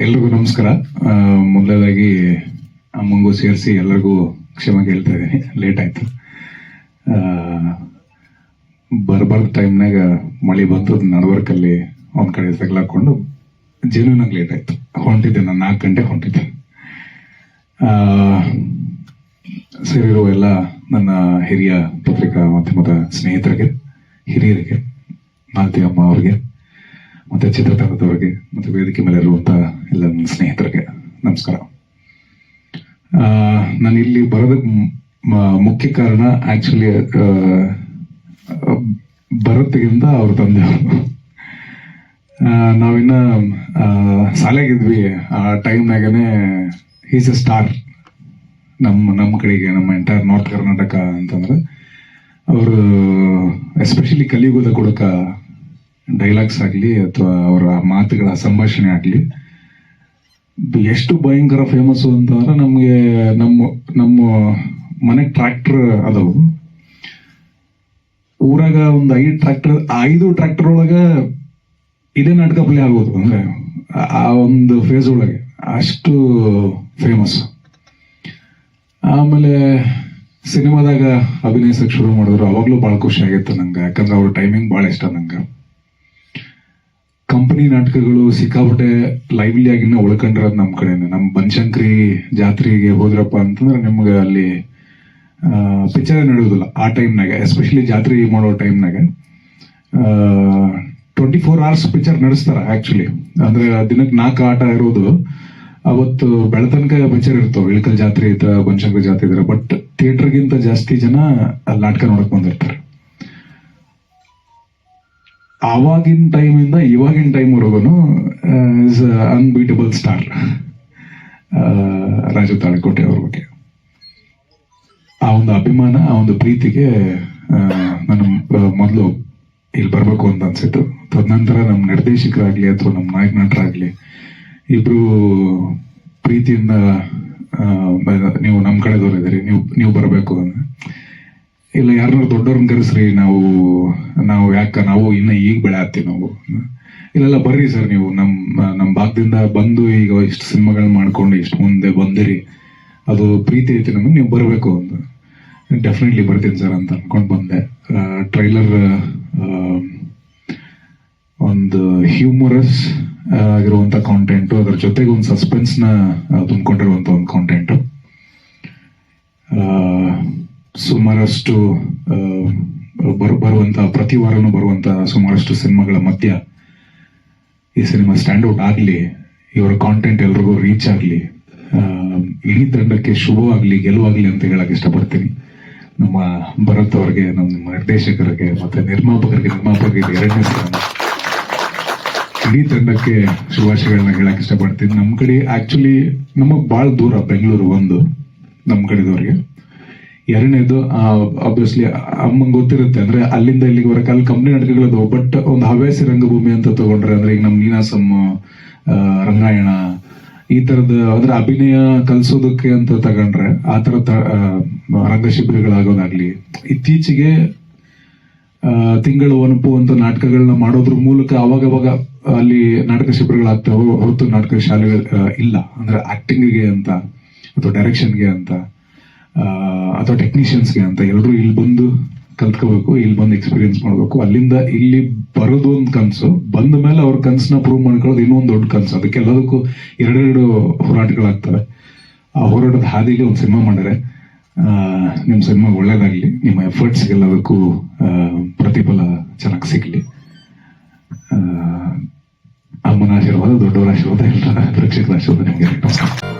ಎಲ್ರಿಗೂ ನಮಸ್ಕಾರ. ಆ, ಮೊದಲನೇದಾಗಿ ಅಮ್ಮಂಗೂ ಸೇರಿಸಿ ಎಲ್ಲರಿಗೂ ಕ್ಷಮೆ ಕೇಳ್ತಾ ಇದ್ದೀನಿ. ಲೇಟ್ ಆಯ್ತು. ಬರ್ಬಾರ್ದ ಟೈಮ್ನಾಗ ಮಳೆ ಬಂತು ನಡವರ್ಕಲ್ಲಿ ಒಂದ್ ಕಡೆ ತಗ್ಲಾಕೊಂಡು ಜೀವನಾಗ ಲೇಟ್ ಆಯ್ತು. ಹೊಂಟಿದ್ದೆ ನಾನು ನಾಲ್ಕು ಗಂಟೆ ಹೊಂಟಿದ್ದೆ. ಸೇರಿರುವ ಎಲ್ಲ ನನ್ನ ಹಿರಿಯ ಪತ್ರಿಕಾ ಮಾಧ್ಯಮದ ಸ್ನೇಹಿತರಿಗೆ ಹಿರಿಯರಿಗೆ ಮಾಲತಿ ಅಮ್ಮ ಅವರಿಗೆ ಮತ್ತೆ ಚಿತ್ರತಂಡದವರಿಗೆ ಮತ್ತೆ ವೇದಿಕೆ ಮೇಲೆ ಇರುವಂತ ಎಲ್ಲ ನನ್ನ ಸ್ನೇಹಿತರಿಗೆ ನಮಸ್ಕಾರ. ನಾನು ಇಲ್ಲಿ ಬರೋದಕ್ಕೆ ಮುಖ್ಯ ಕಾರಣ ಆಕ್ಚುಲಿ ಭರತ್ಗಿಂತ ಅವ್ರ ತಂದೆ ನಾವಿನ್ನ ಆ, ಶಾಲೆಗಿದ್ವಿ. ಆ ಟೈಮ್ನಾಗನೆ ಈಸ್ ಅ ಸ್ಟಾರ್ ನಮ್ಮ ನಮ್ಮ ಕಡೆಗೆ ನಮ್ಮ ಎಂಟೈರ್ ನಾರ್ತ್ ಕರ್ನಾಟಕ ಅಂತಂದ್ರೆ ಅವರು ಎಸ್ಪೆಷಲಿ ಕಲಿಯುಗದ ಕೊಡಕ ಡೈಲಾಗ್ಸ್ ಆಗಲಿ ಅಥವಾ ಅವರ ಮಾತುಗಳ ಸಂಭಾಷಣೆ ಆಗಲಿ ಎಷ್ಟು ಭಯಂಕರ ಫೇಮಸ್ ಅಂತಂದ್ರೆ ನಮಗೆ ನಮ್ಮ ನಮ್ಮ ಮನೆ ಟ್ರ್ಯಾಕ್ಟರ್ ಅದಾವು. ಊರಾಗ ಒಂದು ಐದು ಟ್ರ್ಯಾಕ್ಟರ್ ಐದು ಟ್ರ್ಯಾಕ್ಟರ್ ಒಳಗ ಇದೇ ನಾಟಕ ಪ್ಲೇ ಆಗೋದು ಅಂದ್ರೆ ಆ- ಒಂದು ಫೇಸ್ ಒಳಗೆ. ಅಷ್ಟು ಫೇಮಸ್ ಆಮೇಲೆ ಸಿನಿಮಾದಾಗ ಅಭಿನಯಿಸಕ್ ಶುರು ಮಾಡಿದ್ರು. ಅವಾಗಲೂ ಬಹಳ ಖುಷಿ ಆಗಿತ್ತು ನಂಗೆ. ಯಾಕಂದ್ರೆ ಅವ್ರ ಟೈಮಿಂಗ್ ಬಹಳ ಇಷ್ಟ ನಂಗೆ. ಕಂಪನಿ ನಾಟಕಗಳು ಸಿಕ್ಕಾಪಟ್ಟೆ ಲೈವ್ಲಿ ಆಗಿನ ಉಳ್ಕೊಂಡಿರೋದು ನಮ್ಮ ಕಡೆಯಿಂದ. ನಮ್ಮ ಬನಶಂಕರಿ ಜಾತ್ರೆಗೆ ಹೋದ್ರಪ್ಪ ಅಂತಂದ್ರೆ ನಿಮ್ಗೆ ಅಲ್ಲಿ ಪಿಕ್ಚರ್ ನಡೆಯೋದಿಲ್ಲ ಆ ಟೈಮ್ನಾಗ ಎಸ್ಪೆಷಲಿ ಜಾತ್ರೆ ಮಾಡೋ ಟೈಮ್ನಾಗ ಟ್ವೆಂಟಿ ಫೋರ್ ಅವರ್ಸ್ ಪಿಕ್ಚರ್ ನಡೆಸ್ತಾರ ಆಕ್ಚುಲಿ ಅಂದ್ರೆ ದಿನಕ್ಕೆ ನಾಲ್ಕು ಆಟ ಇರೋದು. ಅವತ್ತು ಬೆಳತನಕ ಪಿಕ್ಚರ್ ಇರ್ತಾವ, ಇಳಕಲ್ ಜಾತ್ರೆ ಇದ್ರ ಬನಶಂಕರಿ ಜಾತ್ರೆ ಇದ್ರ. ಬಟ್ ಥಿಯೇಟರ್ಗಿಂತ ಜಾಸ್ತಿ ಜನ ಅಲ್ಲಿ ನಾಟಕ ನೋಡಕ್ ಬಂದಿರ್ತಾರೆ. ಆವಾಗಿನ ಟೈಮಿಂದ ಇವಾಗಿನ ಟೈಮ್ ವರೆಗೂ is unbeatable star Raju Talikote ಅವ್ರ ಬಗ್ಗೆ. ಆ ಒಂದು ಅಭಿಮಾನ, ಆ ಒಂದು ಪ್ರೀತಿಗೆ ನಾನು ಮೊದಲು ಇಲ್ಲಿ ಬರಬೇಕು ಅಂತ ಅನ್ಸಿತ್ತು. ತದನಂತರ ನಮ್ಮ ನಿರ್ದೇಶಕರಾಗ್ಲಿ ಅಥವಾ ನಮ್ಮ ನಾಯಕ ನಟರಾಗ್ಲಿ ಇಬ್ರು ಪ್ರೀತಿಯಿಂದ ನೀವು ನಮ್ಮ ಕಡೆ ಇದ್ದೀರಿ ನೀವು ನೀವು ಬರಬೇಕು ಅಂದ್ರೆ ಇಲ್ಲ ಯಾರನ್ನಾರು ದೊಡ್ಡವ್ರನ್ನ ಕರೆಸ್ರಿ, ನಾವು ನಾವು ಯಾಕ, ನಾವು ಇನ್ನ ಈಗ ಬೆಳೆ ನಾವು. ಇಲ್ಲೆಲ್ಲ ಬರ್ರಿ ಸರ್ ನೀವು ನಮ್ಮ ನಮ್ಮ ಭಾಗದಿಂದ ಬಂದು ಈಗ ಇಷ್ಟು ಸಿನಿಮಾಗಳನ್ನ ಮಾಡ್ಕೊಂಡು ಇಷ್ಟು ಮುಂದೆ ಬಂದಿರಿ. ಅದು ಪ್ರೀತಿ ಐತಿ ನಮಗೆ, ನೀವು ಬರಬೇಕು ಅಂತ ಡೆಫಿನೆಟ್ಲಿ ಬರ್ತೀನಿ ಸರ್ ಅಂತ ಅನ್ಕೊಂಡು ಬಂದೆ. ಟ್ರೈಲರ್ ಒಂದು ಹ್ಯೂಮರಸ್ ಆಗಿರುವಂಥ ಕಾಂಟೆಂಟು ಅದ್ರ ಜೊತೆಗೆ ಒಂದು ಸಸ್ಪೆನ್ಸ್ನ ತುಂಬಿಕೊಂಡಿರುವಂತ ಒಂದು ಕಾಂಟೆಂಟ್ ಸುಮಾರಷ್ಟು ಬರುವಂತ, ಪ್ರತಿ ವಾರನೂ ಬರುವಂತ ಸುಮಾರಷ್ಟು ಸಿನಿಮಾಗಳ ಮಧ್ಯ ಈ ಸಿನಿಮಾ ಸ್ಟ್ಯಾಂಡ್ ಔಟ್ ಆಗಲಿ, ಇವರ ಕಾಂಟೆಂಟ್ ಎಲ್ರಿಗೂ ರೀಚ್ ಆಗಲಿ ಇಡೀ ತಂಡಕ್ಕೆ ಶುಭವಾಗಲಿ, ಗೆಲುವಾಗಲಿ ಅಂತ ಹೇಳಕ್ ಇಷ್ಟಪಡ್ತೀನಿ. ನಮ್ಮ ಭರತ್ ಅವರಿಗೆ, ನಮ್ಮ ನಿರ್ದೇಶಕರಿಗೆ, ಮತ್ತೆ ನಿರ್ಮಾಪಕರಿಗೆ ನಿರ್ಮಾಪಕರಿಗೆ ಎರಡನೇ ಸ್ಥಾನ. ಇಡೀ ತಂಡಕ್ಕೆ ಶುಭಾಶಯಗಳನ್ನ ಹೇಳಕ್ ಇಷ್ಟಪಡ್ತೀನಿ. ನಮ್ಮ ಕಡೆ ಆಕ್ಚುಲಿ ನಮಗ್ ಭಾಳ ದೂರ, ಬೆಂಗಳೂರು ಒಂದು ನಮ್ಮ ಕಡೆದವ್ರಿಗೆ. ಎರಡನೇದು ಅಬ್ವಿಯಸ್ಲಿ ಅಮ್ಮಂಗೆ ಗೊತ್ತಿರುತ್ತೆ. ಅಂದ್ರೆ ಅಲ್ಲಿಂದ ಇಲ್ಲಿಗೆ ಬರಕ್ಕೆ ಅಲ್ಲಿ ಕಂಪ್ನಿ ನಡ್ಕೊಳ್ಳೋದು ಬಟ್ ಒಂದು ಹವ್ಯಾಸಿ ರಂಗಭೂಮಿ ಅಂತ ತಗೊಂಡ್ರೆ, ಅಂದ್ರೆ ಈಗ ನಮ್ ನೀನಾಸಂ ರಂಗಾಯಣ, ಈ ತರದ, ಅಂದ್ರೆ ಅಭಿನಯ ಕಲ್ಸೋದಕ್ಕೆ ಅಂತ ತಗೊಂಡ್ರೆ, ಆ ತರ ರಂಗ ಶಿಬಿರಗಳಾಗೋದಾಗ್ಲಿ, ಇತ್ತೀಚೆಗೆ ತಿಂಗಳು ಒನಪು ಅಂತ ನಾಟಕಗಳನ್ನ ಮಾಡೋದ್ರ ಮೂಲಕ ಅವಾಗ ಅವಾಗ ಅಲ್ಲಿ ನಾಟಕ ಶಿಬಿರಗಳಾಗ್ತವೆ, ಹೊರತು ನಾಟಕ ಶಾಲೆಗಳು ಇಲ್ಲ. ಅಂದ್ರೆ ಆಕ್ಟಿಂಗ್ಗೆ ಅಂತ, ಅಥವಾ ಡೈರೆಕ್ಷನ್ಗೆ ಅಂತ. ಅಥವಾ ಟೆಕ್ನಿಷಿಯನ್ಸ್ಗೆ ಅಂತ ಎಲ್ಲರೂ ಇಲ್ಲಿ ಬಂದು ಕಲ್ತ್ಕೋಬೇಕು, ಇಲ್ಲಿ ಬಂದು ಎಕ್ಸ್ಪೀರಿಯನ್ಸ್ ಮಾಡಬೇಕು. ಅಲ್ಲಿಂದ ಇಲ್ಲಿ ಬರೋದು ಒಂದು ಕನಸು, ಬಂದ ಮೇಲೆ ಅವ್ರ ಕನಸನ್ನ ಪ್ರೂವ್ ಮಾಡ್ಕೊಳ್ಳೋದು ಇನ್ನೊಂದು ದೊಡ್ಡ ಕನಸು. ಅದಕ್ಕೆಲ್ಲದಕ್ಕೂ ಎರಡೆರಡು ಹೋರಾಟಗಳಾಗ್ತವೆ. ಆ ಹೋರಾಟದ ಹಾದಿಲಿ ಒಂದು ಸಿನಿಮಾ ಮಾಡಿದ್ರೆ ನಿಮ್ಮ ಸಿನಿಮಾ ಒಳ್ಳೇದಾಗಲಿ, ನಿಮ್ಮ ಎಫರ್ಟ್ಸ್ಗೆಲ್ಲದಕ್ಕೂ ಪ್ರತಿಫಲ ಚೆನ್ನಾಗಿ ಸಿಗ್ಲಿ. ಅಮ್ಮನ ಆಶೀರ್ವಾದ, ದೊಡ್ಡವರ ಆಶೀರ್ವಾದ ಎಲ್ಲ ಪ್ರೇಕ್ಷಕರ ಆಶೀರ್ವಾದ ನಿಮಗೆ. ನಮಸ್ಕಾರ.